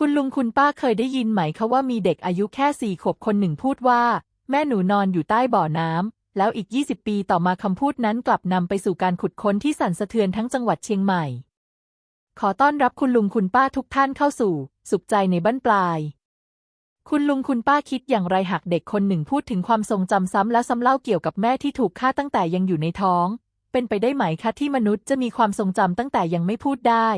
คุณลุงคุณป้าเคยได้ยินไหมคะว่ามีเด็กอายุแค่สี่ขวบคนหนึ่งพูดว่า แม่หนูนอนอยู่ใต้บ่อน้ำแล้วอีก 20 ปีต่อมาคำพูดนั้นกลับนำไปสู่การขุดค้นที่สั่นสะเทือนทั้งจังหวัดเชียงใหม่ ขอต้อนรับคุณลุงคุณป้าทุกท่านเข้าสู่ สุขใจในบ้านปลาย คุณลุงคุณป้าคิดอย่างไรหากเด็กคนหนึ่งพูดถึงความทรงจำซ้ำและซ้ำเล่าเกี่ยวกับแม่ที่ถูกฆ่าตั้งแต่ยังอยู่ในท้อง เป็นไปได้ไหมคะที่มนุษย์จะมีความทรงจำตั้งแต่ยังไม่พูดได้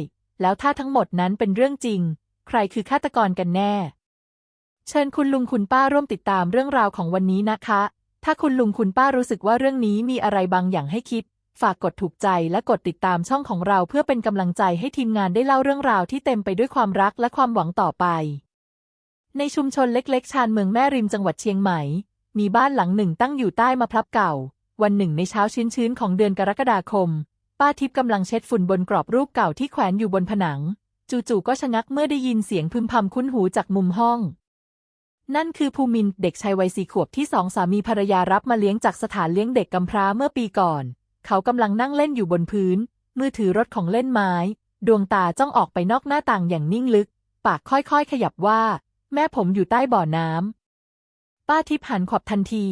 แล้วถ้าทั้งหมดนั้นเป็นเรื่องจริง ใครคือฆาตกรกันแน่ เชิญคุณลุงคุณป้าร่วมติดตามเรื่องราวของวันนี้นะคะ ถ้าคุณลุงคุณป้ารู้สึกว่าเรื่องนี้มีอะไรบางอย่างให้คิด ฝากกดถูกใจและกดติดตามช่องของเราเพื่อเป็นกำลังใจให้ทีมงานได้เล่าเรื่องราวที่เต็มไปด้วยความรักและความหวังต่อไป ในชุมชนเล็กๆ ชานเมืองแม่ริมจังหวัดเชียงใหม่ มีบ้านหลังหนึ่งตั้งอยู่ใต้มะพร้าวเก่า วันหนึ่งในเช้าชื้นๆของเดือนกรกฎาคม ป้าทิพย์กำลังเช็ดฝุ่นบนกรอบรูปเก่าที่แขวนอยู่บนผนัง จู่ๆก็ชะงักเมื่อได้ยินเสียงพึมพำคุ้นหูจากมุมห้อง นั่นคือภูมินเด็กชายวัยสี่ขวบที่สองสามีภรรยารับมาเลี้ยงจากสถานเลี้ยงเด็กกำพร้าเมื่อปีก่อน เขากำลังนั่งเล่นอยู่บนพื้น มือถือรถของเล่นไม้ ดวงตาจ้องออกไปนอกหน้าต่างอย่างนิ่งลึก ปากค่อยๆ ขยับว่า แม่ผมอยู่ใต้บ่อน้ำป้าทิพย์หันขอบทันที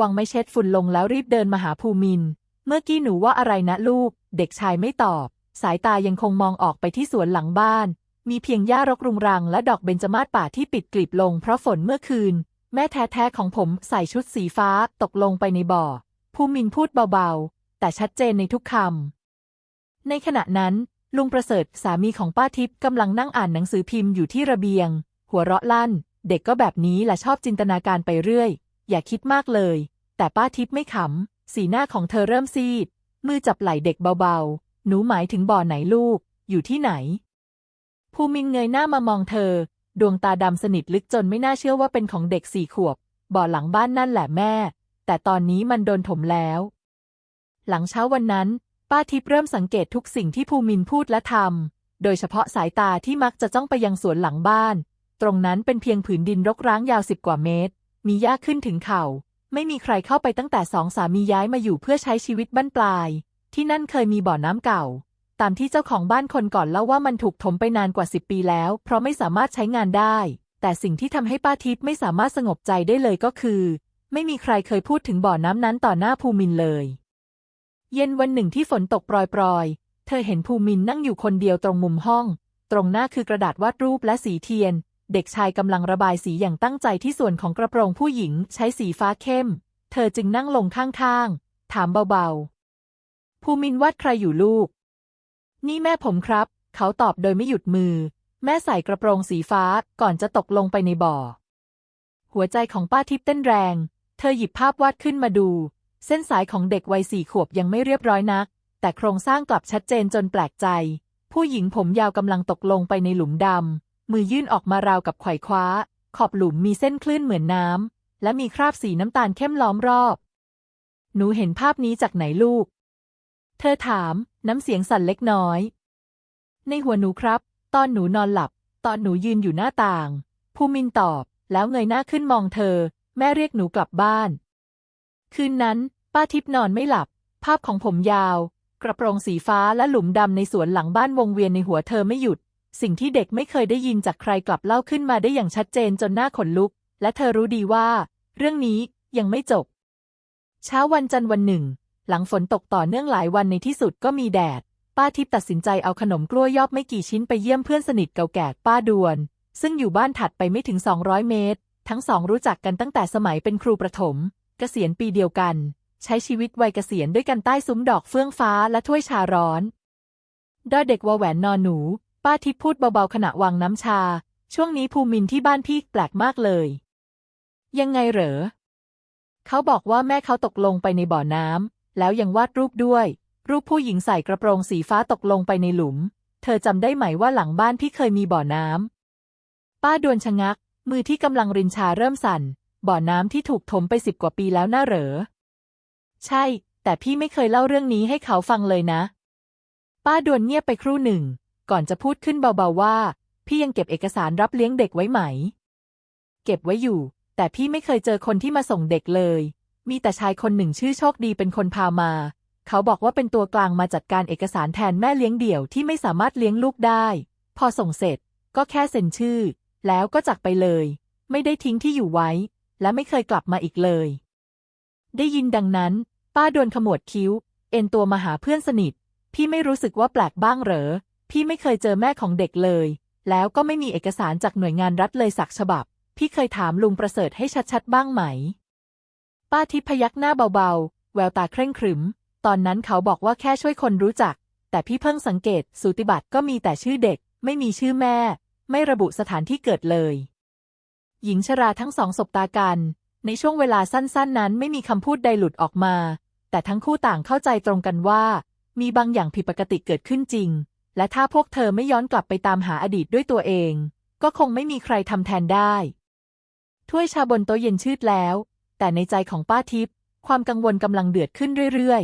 วางไม้เช็ดฝุ่นลงแล้วรีบเดินมาหาภูมิน เมื่อกี้หนูว่าอะไรนะลูก เด็กชายไม่ตอบ สายตายังคงมองออกไปที่สวนหลังบ้าน มีเพียงหญ้ารกรุงรัง และดอกเบญจมาศป่าที่ปิดกลีบลงเพราะฝนเมื่อคืน แม่แท้ๆของผมใส่ชุดสีฟ้าตกลงไปในบ่อ ภูมินพูดเบาๆ แต่ชัดเจนในทุกคำ ในขณะนั้น ลุงประเสริฐสามีของป้าทิพย์กำลังนั่งอ่านหนังสือพิมพ์อยู่ที่ระเบียง หัวเราะลั่น เด็กก็แบบนี้แหละชอบจินตนาการไปเรื่อย อย่าคิดมากเลย แต่ป้าทิพย์ไม่ขำสีหน้าของเธอเริ่มซีด มือจับไหล่เด็กเบาๆ หนูหมายถึงบ่อไหนลูก อยู่ที่ไหน ภูมินเงยหน้ามามองเธอ ดวงตาดำสนิทลึกจนไม่น่าเชื่อว่าเป็นของเด็กสี่ขวบ บ่อหลังบ้านนั่นแหละแม่ แต่ตอนนี้มันโดนถมแล้ว หลังเช้าวันนั้น ป้าทิพย์เริ่มสังเกตทุกสิ่งที่ภูมินพูดและทำ โดยเฉพาะสายตาที่มักจะจ้องไปยังสวนหลังบ้าน ตรงนั้นเป็นเพียงผืนดินรกร้างยาวสิบกว่าเมตร มีหญ้าขึ้นถึงเข่า ไม่มีใครเข้าไปตั้งแต่สองสามีย้ายมาอยู่เพื่อใช้ชีวิตบ้านปลาย ที่นั่นเคยมีบ่อน้ำเก่า ตามที่เจ้าของบ้านคนก่อนเล่าว่ามันถูกถมไปนานกว่าสิบปีแล้ว เพราะไม่สามารถใช้งานได้ แต่สิ่งที่ทำให้ป้าทิพย์ไม่สามารถสงบใจได้เลยก็คือ ไม่มีใครเคยพูดถึงบ่อน้ำนั้นต่อหน้าภูมินเลย เย็นวันหนึ่งที่ฝนตกปรอยๆ เธอเห็นภูมินนั่งอยู่คนเดียวตรงมุมห้อง ตรงหน้าคือกระดาษวาดรูปและสีเทียน เด็กชายกำลังระบายสีอย่างตั้งใจที่ส่วนของกระโปรงผู้หญิงใช้สีฟ้าเข้ม เธอจึงนั่งลงข้างๆ ถามเบาๆ ภูมินวาดใครอยู่ลูก นี่แม่ผมครับ เขาตอบโดยไม่หยุดมือ แม่ใส่กระโปรงสีฟ้าก่อนจะตกลงไปในบ่อ หัวใจของป้าทิพย์เต้นแรง เธอหยิบภาพวาดขึ้นมาดู เส้นสายของเด็กวัยสี่ขวบยังไม่เรียบร้อยนัก แต่โครงสร้างกลับชัดเจนจนแปลกใจ ผู้หญิงผมยาวกำลังตกลงไปในหลุมดำมือยื่นออกมาราวกับไขว่คว้า ขอบหลุมมีเส้นคลื่นเหมือนน้ำและมีคราบสีน้ำตาลเข้มล้อมรอบ หนูเห็นภาพนี้จากไหนลูก เธอถาม น้ำเสียงสั่นเล็กน้อย ในหัวหนูครับ ตอนหนูนอนหลับ ตอนหนูยืนอยู่หน้าต่าง ภูมินตอบ แล้วเงยหน้าขึ้นมองเธอ แม่เรียกหนูกลับบ้าน คืนนั้น ป้าทิพย์นอนไม่หลับ ภาพของผมยาว กระโปรงสีฟ้าและหลุมดำในสวนหลังบ้านวงเวียนในหัวเธอไม่หยุด สิ่งที่เด็กไม่เคยได้ยินจากใครกลับเล่าขึ้นมาได้อย่างชัดเจนจนหน้าขนลุก และเธอรู้ดีว่า เรื่องนี้ยังไม่จบ เช้าวันจันทร์วันหนึ่ง หลังฝนตกต่อเนื่องหลายวันในที่สุดก็มีแดด ป้าทิพย์ตัดสินใจเอาขนมกล้วยยอบไม่กี่ชิ้นไปเยี่ยมเพื่อนสนิทเก่าแก่ป้าดวน ซึ่งอยู่บ้านถัดไปไม่ถึง 200 เมตร ทั้งสองรู้จักกันตั้งแต่สมัยเป็นครูประถม เกษียณปีเดียวกัน ใช้ชีวิตวัยเกษียณด้วยกันใต้ซุ้มดอกเฟื่องฟ้าและถ้วยชาร้อนดอเด็กวแหวนนอนหนู ป้าทิพย์พูดเบาๆขณะวางน้ำชา ช่วงนี้ภูมินที่บ้านพี่แปลกมากเลย ยังไงเหรอ เขาบอกว่าแม่เขาตกลงไปในบ่อน้ำ แล้วยังวาดรูปด้วย รูปผู้หญิงใส่กระโปรงสีฟ้าตกลงไปในหลุม เธอจำได้ไหมว่าหลังบ้านพี่เคยมีบ่อน้ำป้าดวนชะงัก มือที่กำลังรินชาเริ่มสั่น บ่อน้ำที่ถูกถมไปสิบกว่าปีแล้วน่าเหรอ ใช่ แต่พี่ไม่เคยเล่าเรื่องนี้ให้เขาฟังเลยนะ ป้าดวนเงียบไปครู่หนึ่ง ก่อนจะพูดขึ้นเบาๆว่า พี่ยังเก็บเอกสารรับเลี้ยงเด็กไว้ไหม เก็บไว้อยู่ แต่พี่ไม่เคยเจอคนที่มาส่งเด็กเลย มีแต่ชายคนหนึ่งชื่อโชคดีเป็นคนพามา เขาบอกว่าเป็นตัวกลางมาจัดการเอกสารแทนแม่เลี้ยงเดี่ยวที่ไม่สามารถเลี้ยงลูกได้ พอส่งเสร็จก็แค่เซ็นชื่อ แล้วก็จากไปเลย ไม่ได้ทิ้งที่อยู่ไว้ และไม่เคยกลับมาอีกเลย ได้ยินดังนั้น ป้าดวนขมวดคิ้ว เอ็นตัวมาหาเพื่อนสนิท พี่ไม่รู้สึกว่าแปลกบ้างเหรอ พี่ไม่เคยเจอแม่ของเด็กเลย แล้วก็ไม่มีเอกสารจากหน่วยงานรัฐเลยสักฉบับ พี่เคยถามลุงประเสริฐให้ชัดๆ บ้างไหม ป้าทิพย์พยักหน้าเบาๆ แววตาเคร่งขรึม ตอนนั้นเขาบอกว่าแค่ช่วยคนรู้จัก แต่พี่เพิ่งสังเกตสูติบัตรก็มีแต่ชื่อเด็ก ไม่มีชื่อแม่ ไม่ระบุสถานที่เกิดเลย หญิงชราทั้งสองสบตากัน ในช่วงเวลาสั้นๆ นั้นไม่มีคำพูดใดหลุดออกมา แต่ทั้งคู่ต่างเข้าใจตรงกันว่า มีบางอย่างผิดปกติเกิดขึ้นจริง และถ้าพวกเธอไม่ย้อนกลับไปตามหาอดีตด้วยตัวเอง ก็คงไม่มีใครทำแทนได้ถ้วยชาบนโต๊ะเย็นชืดแล้ว แต่ในใจของป้าทิพย์ความกังวลกำลังเดือดขึ้นเรื่อย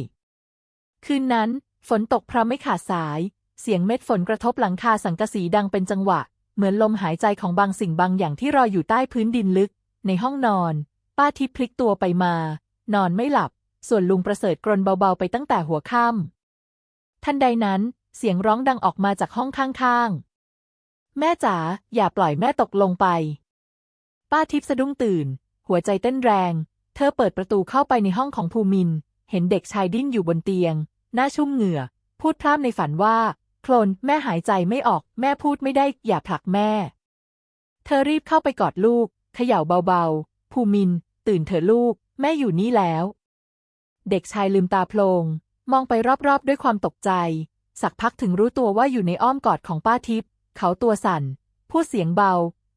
ๆ คืนนั้น ฝนตกพรำไม่ขาดสาย เสียงเม็ดฝนกระทบหลังคาสังกะสีดังเป็นจังหวะ เหมือนลมหายใจของบางสิ่งบางอย่างที่รออยู่ใต้พื้นดินลึก ในห้องนอน ป้าทิพย์พลิกตัวไปมา นอนไม่หลับ ส่วนลุงประเสริฐกรนเบาๆไปตั้งแต่หัวค่ำทันใดนั้น เสียงร้องดังออกมาจากห้องข้างๆ แม่จ๋าอย่าปล่อยแม่ตกลงไป ป้าทิพย์สะดุ้งตื่น หัวใจเต้นแรง เธอเปิดประตูเข้าไปในห้องของภูมิน เห็นเด็กชายดิ้นอยู่บนเตียง หน้าชุ่มเหงื่อ พูดพร่ำในฝันว่า โคลนแม่หายใจไม่ออก แม่พูดไม่ได้ อย่าผลักแม่ เธอรีบเข้าไปกอดลูก เขย่าเบาๆ ภูมิน ตื่นเถอะลูก แม่อยู่นี่แล้ว เด็กชายลืมตาโพลง มองไปรอบๆด้วยความตกใจ สักพักถึงรู้ตัวว่าอยู่ในอ้อมกอดของป้าทิพย์ เขาตัวสั่น พูดเสียงเบา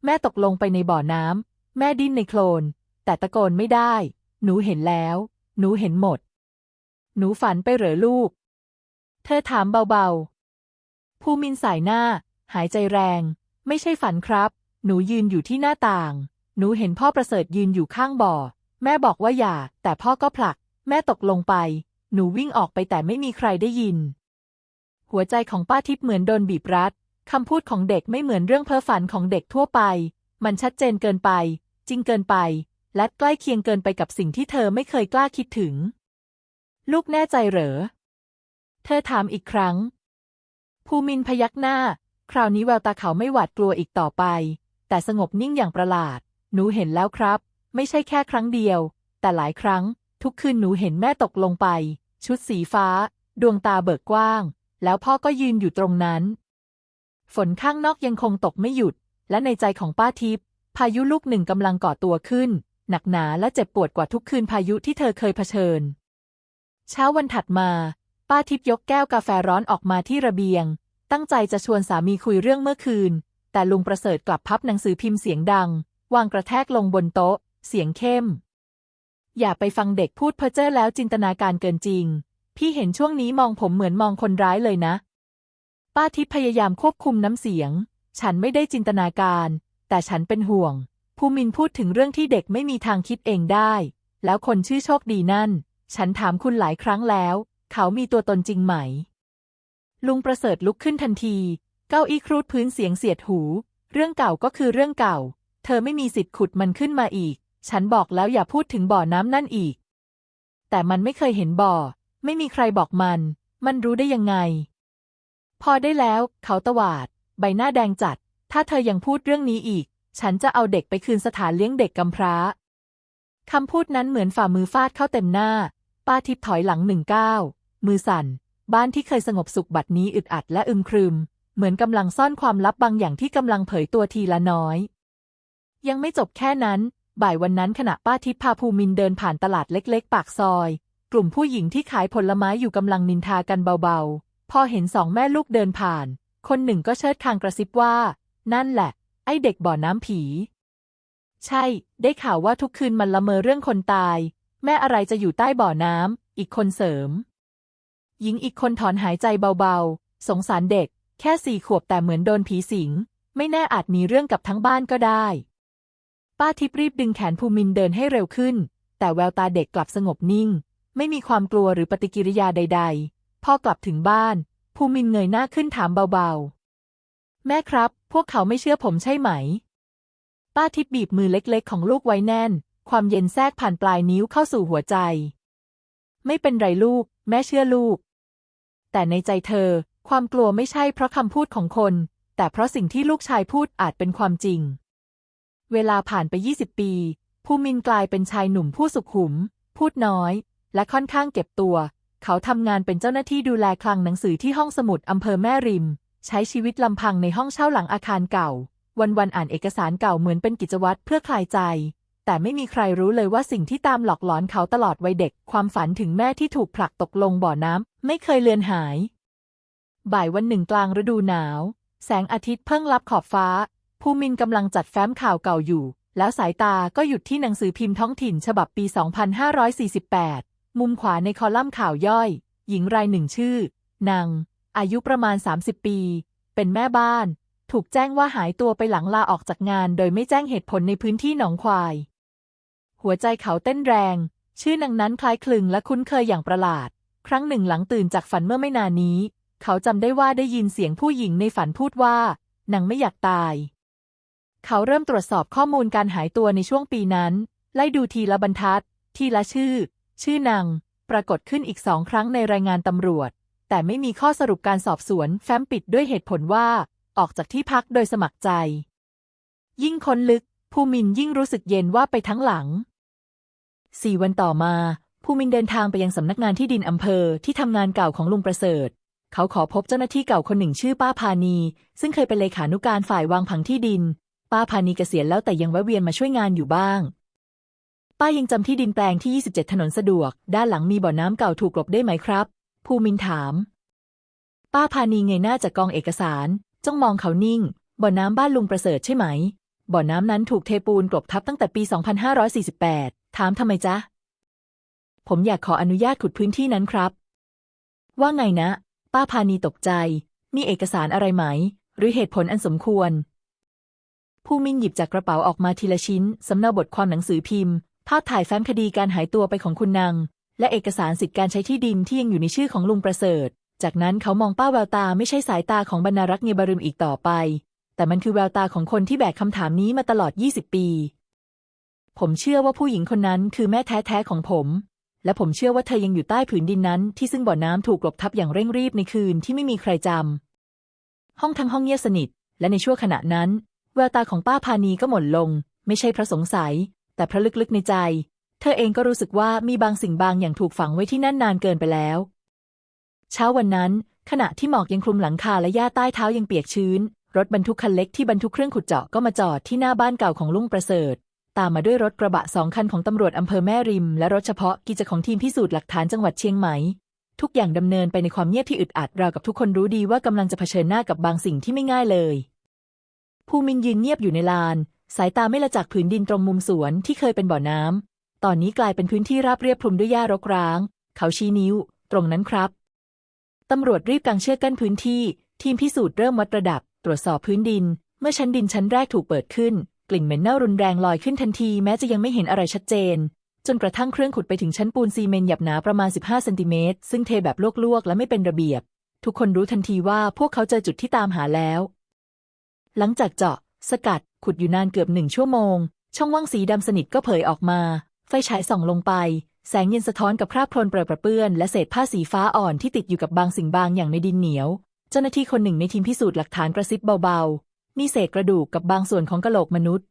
แม่ตกลงไปในบ่อน้ำ แม่ดิ้นในโคลน แต่ตะโกนไม่ได้ หนูเห็นแล้ว หนูเห็นหมด หนูฝันไปเหรอลูก เธอถามเบาๆ ภูมินสายหน้า หายใจแรง ไม่ใช่ฝันครับ หนูยืนอยู่ที่หน้าต่าง หนูเห็นพ่อประเสริฐยืนอยู่ข้างบ่อ แม่บอกว่าอย่า แต่พ่อก็ผลัก แม่ตกลงไป หนูวิ่งออกไปแต่ไม่มีใครได้ยิน หัวใจของป้าทิพย์เหมือนโดนบีบรัดคำพูดของเด็กไม่เหมือนเรื่องเพ้อฝันของเด็กทั่วไป มันชัดเจนเกินไป จริงเกินไป และใกล้เคียงเกินไปกับสิ่งที่เธอไม่เคยกล้าคิดถึง ลูกแน่ใจเหรอ เธอถามอีกครั้ง ภูมินพยักหน้า คราวนี้แววตาเขาไม่หวาดกลัวอีกต่อไป แต่สงบนิ่งอย่างประหลาด หนูเห็นแล้วครับ ไม่ใช่แค่ครั้งเดียว แต่หลายครั้ง ทุกคืนหนูเห็นแม่ตกลงไป ชุดสีฟ้า ดวงตาเบิกกว้าง แล้วพ่อก็ยืนอยู่ตรงนั้น ฝนข้างนอกยังคงตกไม่หยุด และในใจของป้าทิพย์พายุลูกหนึ่งกำลังก่อตัวขึ้น หนักหนาและเจ็บปวดกว่าทุกคืนพายุที่เธอเคยเผชิญ เช้าวันถัดมา ป้าทิพย์ยกแก้วกาแฟร้อนออกมาที่ระเบียง ตั้งใจจะชวนสามีคุยเรื่องเมื่อคืน แต่ลุงประเสริฐกลับพับหนังสือพิมพ์เสียงดัง วางกระแทกลงบนโต๊ะ เสียงเข้ม อย่าไปฟังเด็กพูดเพ้อเจ้อแล้วจินตนาการเกินจริง พี่เห็นช่วงนี้มองผมเหมือนมองคนร้ายเลยนะ ป้าทิพย์พยายามควบคุมน้ำเสียง ฉันไม่ได้จินตนาการ แต่ฉันเป็นห่วง ภูมินพูดถึงเรื่องที่เด็กไม่มีทางคิดเองได้ แล้วคนชื่อโชคดีนั่น ฉันถามคุณหลายครั้งแล้ว เขามีตัวตนจริงไหม ลุงประเสริฐลุกขึ้นทันที เก้าอี้ครูดพื้นเสียงเสียดหู เรื่องเก่าก็คือเรื่องเก่า เธอไม่มีสิทธิ์ขุดมันขึ้นมาอีก ฉันบอกแล้วอย่าพูดถึงบ่อน้ำนั่นอีก แต่มันไม่เคยเห็นบ่อ ไม่มีใครบอกมัน มันรู้ได้ยังไง พอได้แล้ว เขาตวาด ใบหน้าแดงจัด ถ้าเธอยังพูดเรื่องนี้อีก ฉันจะเอาเด็กไปคืนสถานเลี้ยงเด็กกำพร้า คำพูดนั้นเหมือนฝ่ามือฟาดเข้าเต็มหน้า ป้าทิพย์ถอยหลังหนึ่งก้าวมือสั่น บ้านที่เคยสงบสุขบัดนี้อึดอัดและอึมครึม เหมือนกำลังซ่อนความลับบางอย่างที่กำลังเผยตัวทีละน้อย ยังไม่จบแค่นั้น บ่ายวันนั้นขณะป้าทิพย์พาภูมินเดินผ่านตลาดเล็ก ๆ ปากซอย กลุ่มผู้หญิงที่ขายผลไม้อยู่กำลังนินทากันเบาๆ พอเห็นสองแม่ลูกเดินผ่าน คนหนึ่งก็เชิดคางกระซิบว่า นั่นแหละ อ้เด็กบ่อน้ำผี ใช่ ได้ข่าวว่าทุกคืนมันละเมอเรื่องคนตาย แม่อะไรจะอยู่ใต้บ่อน้ำ อีกคนเสริม หญิงอีกคนถอนหายใจเบาๆ สงสารเด็ก แค่สี่ขวบแต่เหมือนโดนผีสิง ไม่แน่อาจมีเรื่องกับทั้งบ้านก็ได้ ป้าทิพรีบดึงแขนภูมินเดินให้เร็วขึ้น แต่แววตาเด็กกลับสงบนิ่ง ไม่มีความกลัวหรือปฏิกิริยาใด ๆ พอกลับถึงบ้าน ภูมินเงยหน้าขึ้นถามเบาๆ แม่ครับ พวกเขาไม่เชื่อผมใช่ไหม ป้าทิพย์บีบมือเล็กๆ ของลูกไว้แน่น ความเย็นแทรกผ่านปลายนิ้วเข้าสู่หัวใจ ไม่เป็นไรลูก แม่เชื่อลูก แต่ในใจเธอ ความกลัวไม่ใช่เพราะคำพูดของคน แต่เพราะสิ่งที่ลูกชายพูดอาจเป็นความจริง เวลาผ่านไป 20 ปี ภูมินกลายเป็นชายหนุ่มผู้สุขุม พูดน้อย และค่อนข้างเก็บตัว เขาทำงานเป็นเจ้าหน้าที่ดูแลคลังหนังสือที่ห้องสมุดอำเภอแม่ริม ใช้ชีวิตลำพังในห้องเช่าหลังอาคารเก่า วันๆอ่านเอกสารเก่าเหมือนเป็นกิจวัตรเพื่อคลายใจ แต่ไม่มีใครรู้เลยว่าสิ่งที่ตามหลอกหลอนเขาตลอดวัยเด็ก ความฝันถึงแม่ที่ถูกผลักตกลงบ่อน้ำไม่เคยเลือนหาย บ่ายวันหนึ่งกลางฤดูหนาว แสงอาทิตย์เพิ่งลับขอบฟ้า ภูมินกำลังจัดแฟ้มข่าวเก่าอยู่ แล้วสายตาก็หยุดที่หนังสือพิมพ์ท้องถิ่น ฉบับปี 2548 มุมขวาในคอลัมน์ข่าวย่อย หญิงรายหนึ่งชื่อนาง อายุประมาณ 30 ปี เป็นแม่บ้าน ถูกแจ้งว่าหายตัวไปหลังลาออกจากงาน โดยไม่แจ้งเหตุผลในพื้นที่หนองควาย หัวใจเขาเต้นแรง ชื่อนางนั้นคล้ายคลึงและคุ้นเคยอย่างประหลาด ครั้งหนึ่งหลังตื่นจากฝันเมื่อไม่นานนี้ เขาจำได้ว่าได้ยินเสียงผู้หญิงในฝันพูดว่านางไม่อยากตาย เขาเริ่มตรวจสอบข้อมูลการหายตัวในช่วงปีนั้น ไล่ดูทีละบรรทัด ทีละชื่อ ชื่อนางปรากฏขึ้นอีกสองครั้งในรายงานตำรวจ แต่ไม่มีข้อสรุปการสอบสวน แฟ้มปิดด้วยเหตุผลว่า ออกจากที่พักโดยสมัครใจ ยิ่งค้นลึก ภูมินยิ่งรู้สึกเย็นว่าไปทั้งหลังสี่วันต่อมา ภูมินเดินทางไปยังสำนักงานที่ดินอำเภอที่ทำงานเก่าของลุงประเสริฐ เขาขอพบเจ้าหน้าที่เก่าคนหนึ่งชื่อป้าพานี ซึ่งเคยเป็นเลขานุการฝ่ายวางผังที่ดิน ป้าพานีเกษียณแล้วแต่ยังแวะเวียนมาช่วยงานอยู่บ้าง ป้ายังจำที่ดินแปลงที่ 27 ถนนสะดวก ด้านหลังมีบ่อน้ำเก่าถูกกลบได้ไหมครับ ภูมินถาม ป้าพานีเงยหน้าจากกองเอกสาร จ้องมองเขานิ่ง บ่อน้ำบ้านลุงประเสริฐใช่ไหม บ่อน้ำนั้นถูกเทปูนกลบทับตั้งแต่ปี 2548 ถามทำไมจ๊ะ ผมอยากขออนุญาตขุดพื้นที่นั้นครับ ว่าไงนะ ป้าพานีตกใจมีเอกสารอะไรไหม หรือเหตุผลอันสมควรผู้มินหยิบจากกระเป๋าออกมาทีละชิ้น สำเนาบทความหนังสือพิมพ์ ภาพถ่ายแฟ้มคดีการหายตัวไปของคุณนาง และเอกสารสิทธิการใช้ที่ดินที่ยังอยู่ในชื่อของลุงประเสริฐ จากนั้นเขามองป้าแววตาไม่ใช่สายตาของบรรณารักษ์เงบารึมอีกต่อไป แต่มันคือแววตาของคนที่แบกคำถามนี้มาตลอด 20 ปี ผมเชื่อว่าผู้หญิงคนนั้นคือแม่แท้ๆของผม และผมเชื่อว่าเธอยังอยู่ใต้ผืนดินนั้น ที่ซึ่งบ่อน้ำถูกกลบทับอย่างเร่งรีบในคืนที่ไม่มีใครจำห้องทั้งห้องเงียบสนิท และในชั่วขณะนั้น แววตาของป้าพานีก็หม่นลง ไม่ใช่เพราะสงสัย แต่เพราะลึกๆในใจ เธอเองก็รู้สึกว่ามีบางสิ่งบางอย่างถูกฝังไว้ที่นั่นนานเกินไปแล้ว เช้าวันนั้น ขณะที่หมอกยังคลุมหลังคาและหญ้าใต้เท้ายังเปียกชื้น รถบรรทุกคันเล็กที่บรรทุกเครื่องขุดเจาะก็มาจอดที่หน้าบ้านเก่าของลุงประเสริฐ ตามมาด้วยรถกระบะสองคันของตำรวจอำเภอแม่ริม และรถเฉพาะกิจของทีมพิสูจน์หลักฐานจังหวัดเชียงใหม่ทุกอย่างดำเนินไปในความเงียบที่อึดอัดราวกับทุกคนรู้ดีว่ากำลังจะเผชิญหน้ากับบางสิ่งที่ไม่ง่ายเลย ภูมินยืนเงียบอยู่ในลาน สายตาไม่ละจากผืนดินตรงมุมสวนที่เคยเป็นบ่อน้ำ ตอนนี้กลายเป็นพื้นที่ราบเรียบคลุมด้วยหญ้ารกร้าง เขาชี้นิ้ว ตรงนั้นครับ ตำรวจรีบกางเชือกกั้นพื้นที่ ทีมพิสูจน์เริ่มวัดระดับ ตรวจสอบพื้นดิน เมื่อชั้นดินชั้นแรกถูกเปิดขึ้น กลิ่นเหม็นเน่ารุนแรงลอยขึ้นทันทีแม้จะยังไม่เห็นอะไรชัดเจน จนกระทั่งเครื่องขุดไปถึงชั้นปูนซีเมนต์หยับหนาประมาณ 15 เซนติเมตร ซึ่งเทแบบลวกๆ และไม่เป็นระเบียบ ทุกคนรู้ทันทีว่าพวกเขาเจอจุดที่ตามหาแล้ว หลังจากเจาะ สกัด ขุดอยู่นานเกือบหนึ่งชั่วโมง ช่องว่างสีดำสนิทก็เผยออกมา ไฟฉายส่องลงไป แสงเย็นสะท้อนกับคราบโคลนเปรอะปรเปื้อน และเศษผ้าสีฟ้าอ่อนที่ติดอยู่กับบางสิ่งบางอย่างในดินเหนียว เจ้าหน้าที่คนหนึ่งในทีมพิสูจน์หลักฐานกระซิบเบาๆมีเศษกระดูกกับบางส่วนของกะโหลกมนุษย์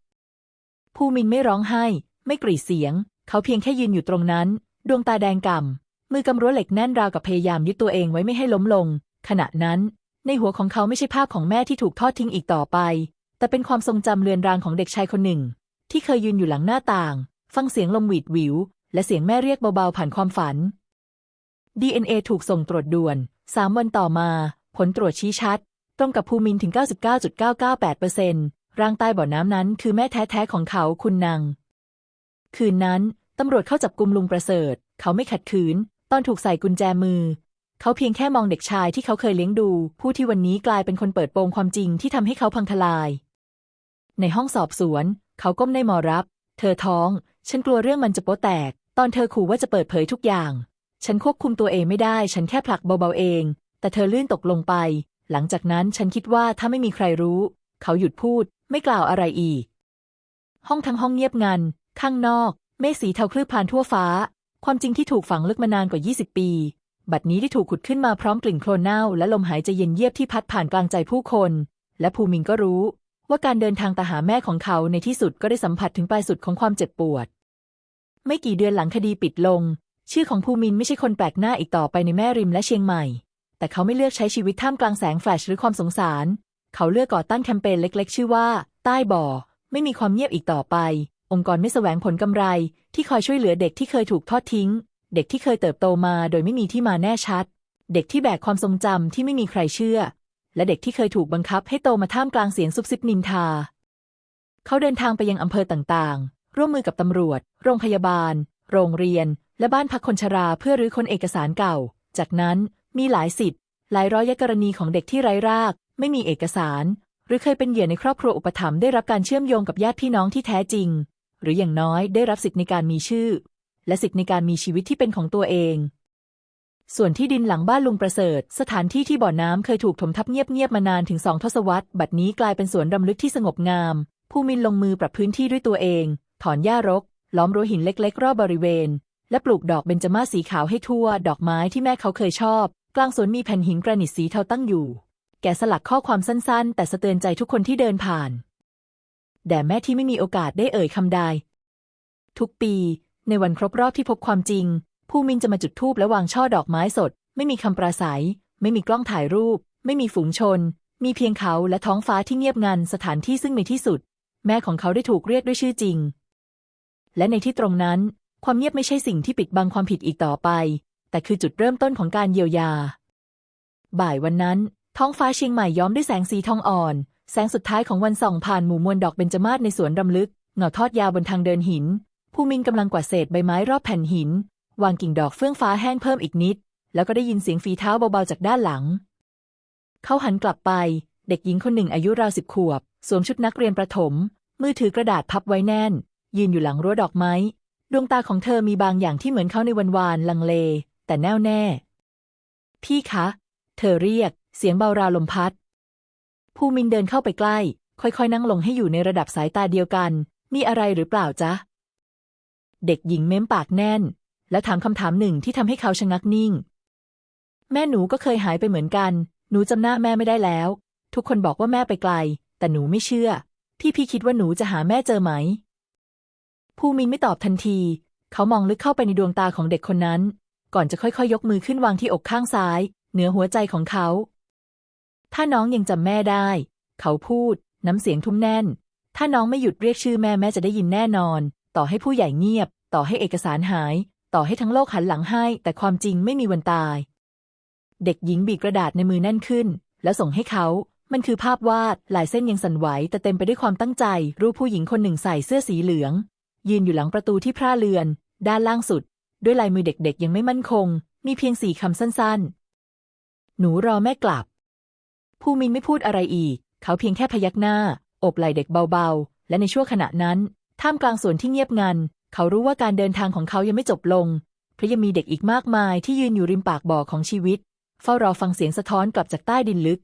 ภูมินไม่ร้องไห้ ไม่กรีดเสียง เขาเพียงแค่ยืนอยู่ตรงนั้น ดวงตาแดงก่ำมือกำรั้วเหล็กแน่นราวกับพยายามยึดตัวเองไว้ไม่ให้ล้มลง ขณะนั้นในหัวของเขาไม่ใช่ภาพของแม่ที่ถูกทอดทิ้งอีกต่อไป แต่เป็นความทรงจำเลือนรางของเด็กชายคนหนึ่ง ที่เคยยืนอยู่หลังหน้าต่าง ฟังเสียงลมหวีดหวิว และเสียงแม่เรียกเบาๆผ่านความฝัน DNA ถูกส่งตรวจด่วนสามวันต่อมา ผลตรวจชี้ชัด ตรงกับภูมินทร์ถึง 99.998%ร่างใต้บ่อน้ำนั้นคือแม่แท้ๆของเขาคุณนางคืนนั้น ตำรวจเข้าจับกุมลุงประเสริฐ เขาไม่ขัดขืน ตอนถูกใส่กุญแจมือ เขาเพียงแค่มองเด็กชายที่เขาเคยเลี้ยงดู ผู้ที่วันนี้กลายเป็นคนเปิดโปงความจริงที่ทำให้เขาพังทลาย ในห้องสอบสวน เขาก้มในมอรับ เธอท้อง ฉันกลัวเรื่องมันจะโป๊แตก ตอนเธอขู่ว่าจะเปิดเผยทุกอย่าง ฉันควบคุมตัวเองไม่ได้ ฉันแค่ผลักเบาๆเอง แต่เธอลื่นตกลงไป หลังจากนั้นฉันคิดว่าถ้าไม่มีใครรู้ เขาหยุดพูด ไม่กล่าวอะไรอีก ห้องทั้งห้องเงียบงัน ข้างนอก เมฆสีเทาคลืบผ่านทั่วฟ้า ความจริงที่ถูกฝังลึกมานานกว่า 20 ปี บัดนี้ได้ถูกขุดขึ้นมาพร้อมกลิ่นโคลนเน่าและลมหายใจเย็นเยียบที่พัดผ่านกลางใจผู้คน และภูมินก็รู้ว่าการเดินทางตาหาแม่ของเขาในที่สุดก็ได้สัมผัสถึงปลายสุดของความเจ็บปวด ไม่กี่เดือนหลังคดีปิดลง ชื่อของภูมินไม่ใช่คนแปลกหน้าอีกต่อไปในแม่ริมและเชียงใหม่ แต่เขาไม่เลือกใช้ชีวิตท่ามกลางแสงแฟลชหรือความสงสาร เขาเลือกก่อตั้งแคมเปญเล็ก ๆ ชื่อว่า ใต้บ่อ ไม่มีความเงียบอีกต่อไป องค์กรไม่แสวงผลกำไร ที่คอยช่วยเหลือเด็กที่เคยถูกทอดทิ้ง เด็กที่เคยเติบโตมาโดยไม่มีที่มาแน่ชัด เด็กที่แบกความทรงจำที่ไม่มีใครเชื่อ และเด็กที่เคยถูกบังคับให้โตมาท่ามกลางเสียงซุบซิบนินทา เขาเดินทางไปยังอำเภอต่างๆ ร่วมมือกับตำรวจ โรงพยาบาล โรงเรียน และบ้านพักคนชราเพื่อรื้อค้นเอกสารเก่า จากนั้นมีหลายสิทธิ์หลายร้อยกรณีของเด็กที่ไร้ราก ไม่มีเอกสาร หรือเคยเป็นเหยื่อในครอบครัวอุปถัมภ์ได้รับการเชื่อมโยงกับญาติพี่น้องที่แท้จริง หรืออย่างน้อยได้รับสิทธิในการมีชื่อ และสิทธิในการมีชีวิตที่เป็นของตัวเอง ส่วนที่ดินหลังบ้านลุงประเสริฐ สถานที่ที่บ่อน้ำเคยถูกถมทับเงียบๆมานานถึงสองทศวรรษ บัดนี้กลายเป็นสวนรำลึกที่สงบงาม ผู้มินลงมือปรับพื้นที่ด้วยตัวเอง ถอนหญ้ารก ล้อมรั้วหินเล็ก ๆ รอบบริเวณ และปลูกดอกเบญจมาศสีขาวให้ทั่ว ดอกไม้ที่แม่เขาเคยชอบ กลางสวนมีแผ่นหินกระนิตสีเทาตั้งอยู่ แกะสลักข้อความสั้นๆ แต่สะเตือนใจทุกคนที่เดินผ่าน แด่แม่ที่ไม่มีโอกาสได้เอ่ยคำใด ทุกปี ในวันครบรอบที่พบความจริง ผู้มินจะมาจุดธูปและวางช่อดอกไม้สด ไม่มีคำปราศัย ไม่มีกล้องถ่ายรูป ไม่มีฝูงชน มีเพียงเขาและท้องฟ้าที่เงียบงันสถานที่ซึ่งในที่สุด แม่ของเขาได้ถูกเรียกด้วยชื่อจริง และในที่ตรงนั้น ความเงียบไม่ใช่สิ่งที่ปิดบังความผิดอีกต่อไป แต่คือจุดเริ่มต้นของการเยียวยา บ่ายวันนั้น ท้องฟ้าเชียงใหม่ย้อมด้วยแสงสีทองอ่อน แสงสุดท้ายของวันส่องผ่านหมู่มวลดอกเบญจมาศในสวนรำลึกเงาทอดยาวบนทางเดินหิน ผู้มินกำลังกวาดเศษใบไม้รอบแผ่นหิน วางกิ่งดอกเฟื่องฟ้าแห้งเพิ่มอีกนิด แล้วก็ได้ยินเสียงฝีเท้าเบาๆจากด้านหลัง เขาหันกลับไป เด็กหญิงคนหนึ่งอายุราวสิบขวบ สวมชุดนักเรียนประถม มือถือกระดาษพับไว้แน่น ยืนอยู่หลังรั้วดอกไม้ ดวงตาของเธอมีบางอย่างที่เหมือนเขาในวันวานลังเล แต่แน่วแน่ พี่คะ เธอเรียก เสียงเบาราวลมพัด ภูมินเดินเข้าไปใกล้ ค่อยๆ นั่งลงให้อยู่ในระดับสายตาเดียวกัน มีอะไรหรือเปล่าจ๊ะ เด็กหญิงเม้มปากแน่น และถามคำถามหนึ่งที่ทำให้เขาชะงักนิ่ง แม่หนูก็เคยหายไปเหมือนกัน หนูจำหน้าแม่ไม่ได้แล้ว ทุกคนบอกว่าแม่ไปไกล แต่หนูไม่เชื่อที่พี่คิดว่าหนูจะหาแม่เจอไหม ภูมินไม่ตอบทันที เขามองลึกเข้าไปในดวงตาของเด็กคนนั้น ก่อนจะค่อยๆ ยกมือขึ้นวางที่อกข้างซ้าย เหนือหัวใจของเขา ถ้าน้องยังจำแม่ได้ เขาพูด น้ำเสียงทุ้มแน่น ถ้าน้องไม่หยุดเรียกชื่อแม่แม่จะได้ยินแน่นอน ต่อให้ผู้ใหญ่เงียบ ต่อให้เอกสารหาย ต่อให้ทั้งโลกหันหลังให้ แต่ความจริงไม่มีวันตาย เด็กหญิงบีบกระดาษในมือแน่นขึ้น แล้วส่งให้เขามันคือภาพวาดลายเส้นยังสั่นไหวแต่เต็มไปด้วยความตั้งใจ รูปผู้หญิงคนหนึ่งใส่เสื้อสีเหลือง ยืนอยู่หลังประตูที่พร่าเรือน ด้านล่างสุด ด้วยลายมือเด็กๆ ยังไม่มั่นคง มีเพียงสี่คำสั้นๆ หนูรอแม่กลับ ภูมินไม่พูดอะไรอีก เขาเพียงแค่พยักหน้า อบไหล่เด็กเบาๆ และในช่วงขณะนั้น ท่ามกลางสวนที่เงียบงัน เขารู้ว่าการเดินทางของเขายังไม่จบลง เพราะยังมีเด็กอีกมากมายที่ยืนอยู่ริมปากบ่อของชีวิต เฝ้ารอฟังเสียงสะท้อนกลับจากใต้ดินลึก